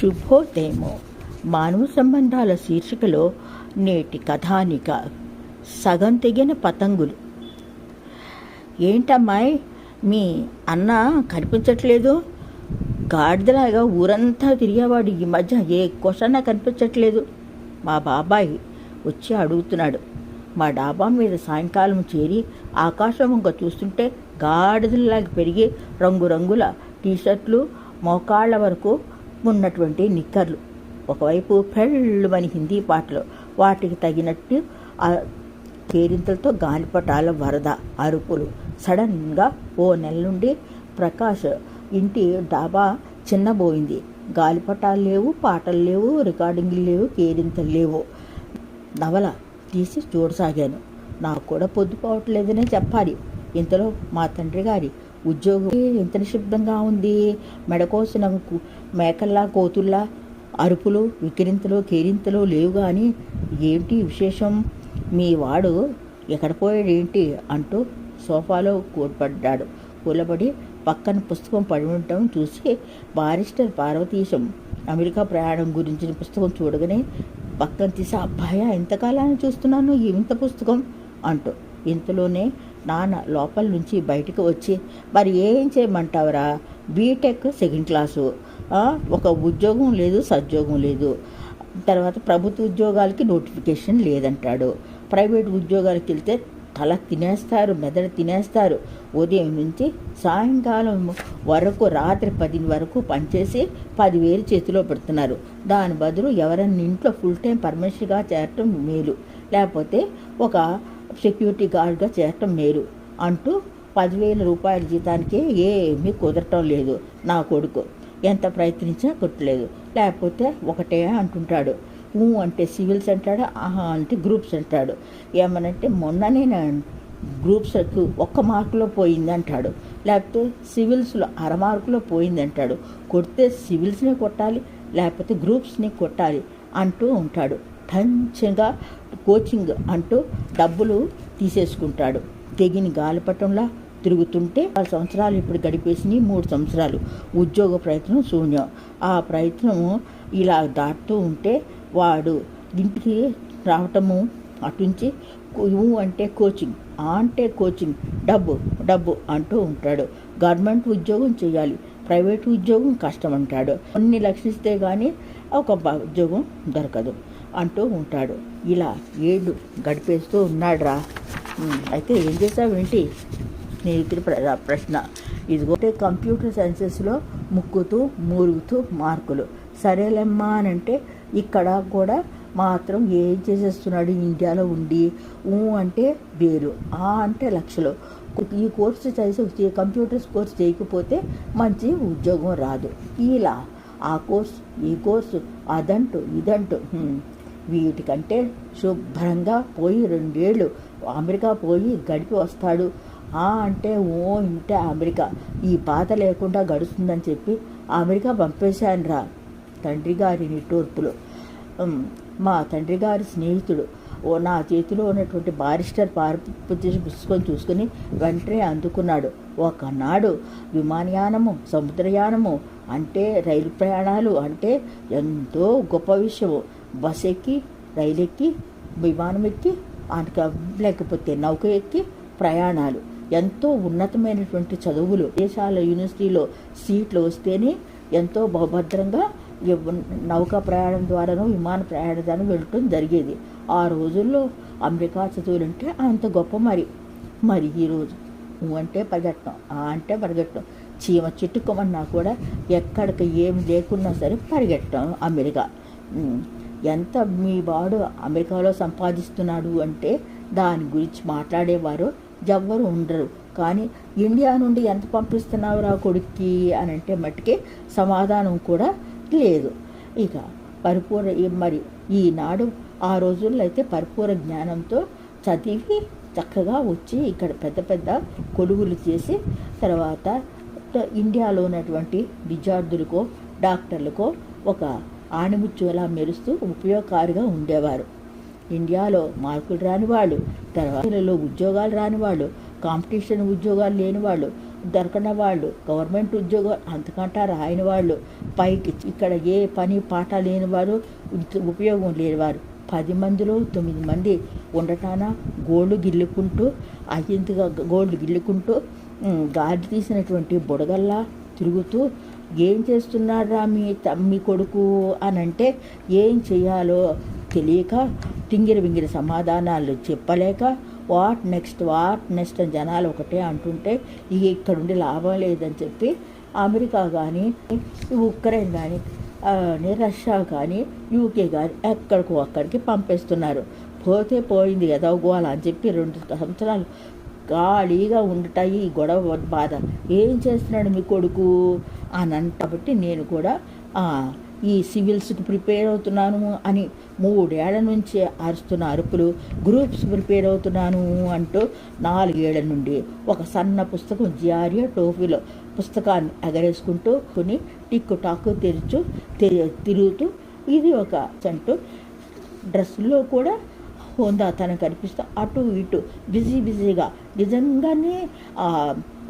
శుభోదయము. మానవ సంబంధాల శీర్షికలో నేటి కథానిక సగం తెగిన పతంగులు. ఏంటమ్మాయి మీ అన్న కనిపించట్లేదు? గాడిదలాగా ఊరంతా తిరిగేవాడు ఈ మధ్య ఏ క్వశ్చన్ కనిపించట్లేదు. మా బాబాయ్ వచ్చి అడుగుతున్నాడు. మా డాబా మీద సాయంకాలం చేరి ఆకాశం వంక చూస్తుంటే గాడిదలాగా పెరిగి రంగురంగుల టీషర్ట్లు మోకాళ్ళ వరకు ఉన్నటువంటి నిక్కర్లు. ఒకవైపు పెళ్ళమని హిందీ పాటలు. వాటికి తగినట్టు కేరింతలతో గాలిపటాల వరద అరుపులు. సడన్గా ఓ నెల నుండి ప్రకాష్ ఇంటి డాబా చిన్నబోయింది. గాలిపటాలు లేవు పాటలు లేవు రికార్డింగ్లు లేవు కేరింతలు లేవు. నవల తీసి చూడసాగాను. నాకు కూడా పొద్దుపోవట్లేదనే చెప్పాలి. ఇంతలో మా తండ్రి గారి ఉద్యోగం ఎంత నిశ్శబ్దంగా ఉంది. మెడకోసిన మేకల్లా కోతుల్లా అరుపులు వికిరింతలు కేరింతలు లేవు కానీ ఏంటి విశేషం? మీ వాడు ఎక్కడ పోయాడేంటి? అంటూ సోఫాలో కూర్పడ్డాడు. కూలబడి పక్కన పుస్తకం పడి ఉండటం చూసి బారిస్టర్ పార్వతీశం అమెరికా ప్రయాణం గురించిన పుస్తకం చూడగానే పక్కన తీసి అబ్బాయ ఎంతకాలాన్ని చూస్తున్నాను ఇంత పుస్తకం? అంటూ. ఇంతలోనే నాన్న లోపల నుంచి బయటకు వచ్చి మరి ఏం చేయమంటావురా? B Tech second class. ఒక ఉద్యోగం లేదు సద్యోగం లేదు. తర్వాత ప్రభుత్వ ఉద్యోగాలకి నోటిఫికేషన్ లేదంటాడు. ప్రైవేట్ ఉద్యోగాలకు వెళ్తే తల తినేస్తారు మెదడు తినేస్తారు. ఉదయం నుంచి సాయంకాలం వరకు రాత్రి పది వరకు పనిచేసి పదివేలు చేతిలో పెడుతున్నారు. దాని బదులు ఎవరైనా ఇంట్లో ఫుల్ టైం పర్మనెంట్గా చేరటం మేలు. లేకపోతే ఒక సెక్యూరిటీ గార్డ్గా చేరటం మేలు అంటూ పదివేల రూపాయల జీతానికి ఏమీ కుదరటం లేదు. నా కొడుకు ఎంత ప్రయత్నించినా గుర్తులేదు. లేకపోతే ఒకటే అంటుంటాడు. ఊ అంటే సివిల్స్ అంటాడు? ఆహా అంటే గ్రూప్స్ అంటాడు. ఏమనంటే మొన్ననే నేను గ్రూప్స్కి ఒక్క మార్కులో పోయింది అంటాడు లేకపోతే సివిల్స్లో అర మార్కులో పోయింది అంటాడు కొడితే సివిల్స్ని కొట్టాలి లేకపోతే గ్రూప్స్ని కొట్టాలి అంటూ ఉంటాడు. టంచంగా కోచింగ్ అంటూ డబ్బులు తీసేసుకుంటాడు. తెగిన గాలిపటంలా తిరుగుతుంటే ఆరు సంవత్సరాలు ఇప్పుడు గడిపేసినాయి మూడు సంవత్సరాలు. ఉద్యోగ ప్రయత్నం శూన్యం. ఆ ప్రయత్నం ఇలా దాటుతూ ఉంటే వాడు ఇంటికి రావటము అటుంచి యూ అంటే కోచింగ్ ఆ అంటే కోచింగ్ డబ్బు డబ్బు అంటూ ఉంటాడు. గవర్నమెంట్ ఉద్యోగం చేయాలి ప్రైవేట్ ఉద్యోగం కష్టం అంటాడు. అన్ని లక్షిస్తే కానీ ఒక ఉద్యోగం దొరకదు అంటూ ఉంటాడు. ఇలా ఏళ్ళు గడిపేస్తూ ఉన్నాడురా. రా అయితే ఏం చేసావేంటి? స్నేహితుడి ప్ర- ప్రశ్న. ఇదిగో కంప్యూటర్ సైన్సెస్లో ముక్కుతూ మూరుగుతూ మార్కులు. సరేలేమ్మా అని అంటే ఇక్కడ కూడా మాత్రం ఏం చేసేస్తున్నాడు ఇండియాలో ఉండి? ఊ అంటే వేరు ఆ అంటే లక్షలు. ఈ కోర్సు చేసి కంప్యూటర్స్ కోర్స్ చేయకపోతే మంచి ఉద్యోగం రాదు. ఇలా ఆ కోర్సు ఈ కోర్సు అదంటూ ఇదంటూ వీటికంటే శుభ్రంగా పోయి రెండేళ్ళు అమెరికా పోయి గడిపి వస్తాడు. ఆ అంటే ఓ ఇంటే అమెరికా. ఈ పాత లేకుండా గడుస్తుందని చెప్పి అమెరికా పంపేశాను రా తండ్రి గారి నిట్టూర్పులు మా తండ్రి గారి స్నేహితుడు. ఓ నా చేతిలో ఉన్నటువంటి బారిస్టర్ పార్వతి పుస్తకం చూసుకుని వెంటనే అందుకున్నాడు. ఒకనాడు విమానయానము సముద్రయానము అంటే రైలు ప్రయాణాలు అంటే ఎంతో గొప్ప విషయము. బస్ ఎక్కి రైలు ఎక్కి విమానం ఎక్కి అనక లేకపోతే నౌక ఎక్కి ప్రయాణాలు. ఎంతో ఉన్నతమైనటువంటి చదువులు దేశాల యూనివర్సిటీలో సీట్లు వస్తేనే ఎంతో బహుభద్రంగా నౌకా ప్రయాణం ద్వారాను విమాన ప్రయాణం ద్వారా వెళ్ళటం జరిగేది. ఆ రోజుల్లో అమెరికా చదువులంటే అంత గొప్ప మరి. మరి ఈరోజు నువ్వు అంటే పరిగెట్టడం ఆ అంటే పరిగెట్టడం. చీమ చిట్టుకోమన్నా కూడా ఎక్కడికి ఏమి లేకున్నా సరే పరిగెట్టడం అమెరికా. ఎంత మీ వాడు అమెరికాలో సంపాదిస్తున్నాడు అంటే దాని గురించి మాట్లాడేవారు ఎవ్వరు ఉండరు. కానీ ఇండియా నుండి ఎంత పంపిస్తున్నావు రా కొడుక్కి అని అంటే మట్టుకే సమాధానం కూడా లేదు. ఇక పరిపూర్ణ మరి ఈనాడు ఆ రోజుల్లో అయితే పరిపూర్ణ జ్ఞానంతో చదివి చక్కగా వచ్చి ఇక్కడ పెద్ద పెద్ద కొలువులు చేసి తర్వాత ఇండియాలో ఉన్నటువంటి విద్యార్థులకో డాక్టర్లకో ఒక ఆణిముత్యంలా మెరుస్తూ ఉపయోగకారిగా ఉండేవారు. ఇండియాలో మార్కులు రాని వాళ్ళు తర్వాత ఉద్యోగాలు రాని వాళ్ళు కాంపిటీషన్ ఉద్యోగాలు లేని వాళ్ళు దొరకని వాళ్ళు గవర్నమెంట్ ఉద్యోగాలు అంతకంటా రాయని వాళ్ళు పైకి ఇక్కడ ఏ పని పాట లేని వారు ఉపయోగం లేనివారు పది మందిలో తొమ్మిది మంది ఉండటాన గోళ్ళు గిల్లుకుంటూ అయ్యింతగా గోళ్ళు గిల్లుకుంటూ గాడి తీసినటువంటి బుడగల్లా తిరుగుతూ ఏం చేస్తున్నారా మీ తమ్మి మీ కొడుకు? అని అంటే ఏం చేయాలో తెలియక తింగిరి వింగిరి సమాధానాలు చెప్పలేక వాట్ నెక్స్ట్ వాట్ నెక్స్ట్ అని జనాలు ఒకటే అంటుంటే ఇక ఇక్కడుండి లాభం లేదని చెప్పి అమెరికా కానీ ఉక్రెయిన్ కానీ రష్యా కానీ యూకే కానీ ఎక్కడికో అక్కడికి పంపేస్తున్నారు. పోతే పోయింది కదా అని చెప్పి రెండు సంవత్సరాలు ఖాళీగా ఉండటాయి ఈ గొడవ బాధ. ఏం చేస్తున్నాడు మీ కొడుకు? అని కాబట్టి నేను కూడా ఈ సివిల్స్కి ప్రిపేర్ అవుతున్నాను అని మూడేళ్ళ నుంచి అరుస్తున్న అరుపులు గ్రూప్స్ ప్రిపేర్ అవుతున్నాను అంటూ నాలుగేళ్ళ నుండి ఒక సన్న పుస్తకం జిఆర్ఏ టోఫీలో పుస్తకాన్ని ఎగరేసుకుంటూ కొని టిక్కు టాక్ తెరుచు తిరుగుతూ ఇది ఒక అంటూ డ్రెస్సుల్లో కూడా హోందాతనం కనిపిస్తూ అటు ఇటు బిజీ బిజీగా నిజంగానే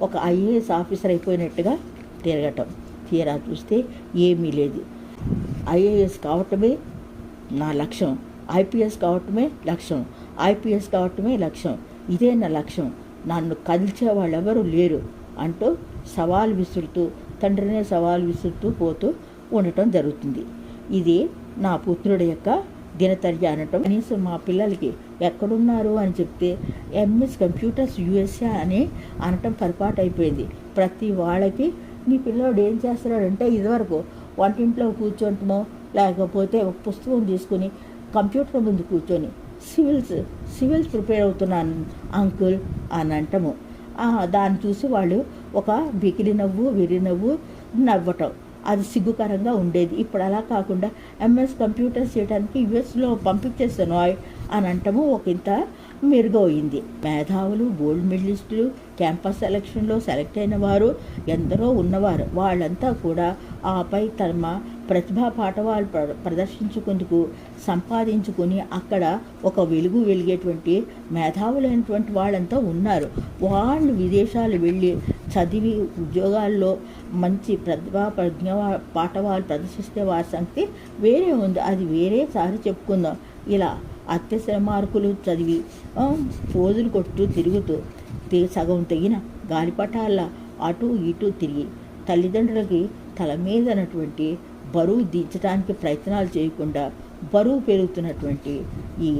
ఒక ఐఏఎస్ ఆఫీసర్ అయిపోయినట్టుగా తిరగటం. తీరా చూస్తే ఏమీ లేదు. ఐఏఎస్ కావటమే నా లక్ష్యం. ఐపీఎస్ కావటమే లక్ష్యం. ఐపీఎస్ కావటమే లక్ష్యం. ఇదే నా లక్ష్యం. నన్ను కదిల్చే వాళ్ళెవరూ లేరు అంటూ సవాల్ విసురుతూ తండ్రినే సవాల్ విసురుతూ పోతూ ఉండటం జరుగుతుంది. ఇది నా పుత్రుడి యొక్క దినచర్య అనటం. కనీసం మా పిల్లలకి ఎక్కడున్నారు అని చెప్తే ఎంఎస్ కంప్యూటర్స్ యూఎస్ఏ అని అనటం పొరపాటు అయిపోయింది. ప్రతి వాళ్ళకి మీ పిల్లోడు ఏం చేస్తున్నాడంటే ఇదివరకు వంటింట్లో కూర్చోటమో లేకపోతే ఒక పుస్తకం తీసుకుని కంప్యూటర్ ముందు కూర్చొని సివిల్స్ సివిల్స్ ప్రిపేర్ అవుతున్నాను అంకుల్ అని అంటము. దాన్ని చూసి వాళ్ళు ఒక బికిలి నవ్వు వెరి నవ్వు నవ్వటం. అది సిగ్గుకరంగా ఉండేది. ఇప్పుడు అలా కాకుండా ఎంఎస్ కంప్యూటర్స్ చేయడానికి యుఎస్లో పంపించేస్తాను ఆయ్ అని అంటము. ఒక ఇంత మెరుగైంది మేధావులు గోల్డ్ మెడలిస్టులు క్యాంపస్ సెలక్షన్లో సెలెక్ట్ అయిన వారు ఎందరో ఉన్నవారు. వాళ్ళంతా కూడా ఆపై తమ ప్రతిభా పాఠవాలు ప్ర- ప్రదర్శించుకుందుకు సంపాదించుకుని అక్కడ ఒక వెలుగు వెలిగేటువంటి మేధావులైనటువంటి వాళ్ళంతా ఉన్నారు. వాళ్ళు విదేశాలు వెళ్ళి చదివి ఉద్యోగాల్లో మంచి ప్రతిభా ప్రజ్ఞ పాఠవాలు ప్రదర్శిస్తే వారి సంగతి వేరే ఉంది. అది వేరే సారి చెప్పుకుందాం. ఇలా అత్యవసర మార్కులు చదివి ఆ, పోజులు కొట్టు తిరుగుతూ సగం తెగిన గాలిపటాల అటు ఇటు తిరిగి తల్లిదండ్రులకి తల మీదనటువంటి బరువు దించడానికి ప్రయత్నాలు చేయకుండా బరువు పెరుగుతున్నటువంటి ఈ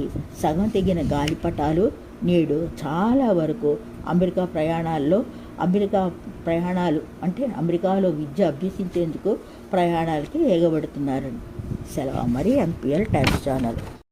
సగం తెగిన గాలిపటాలు నేడు చాలా వరకు అమెరికా ప్రయాణాల్లో అమెరికా ప్రయాణాలు అంటే అమెరికాలో విద్య అభ్యసించేందుకు ప్రయాణాలకి ఎగబడుతున్నారండి సెలవు మరి ఎంపీఎల్ టైమ్స్ ఛానల్.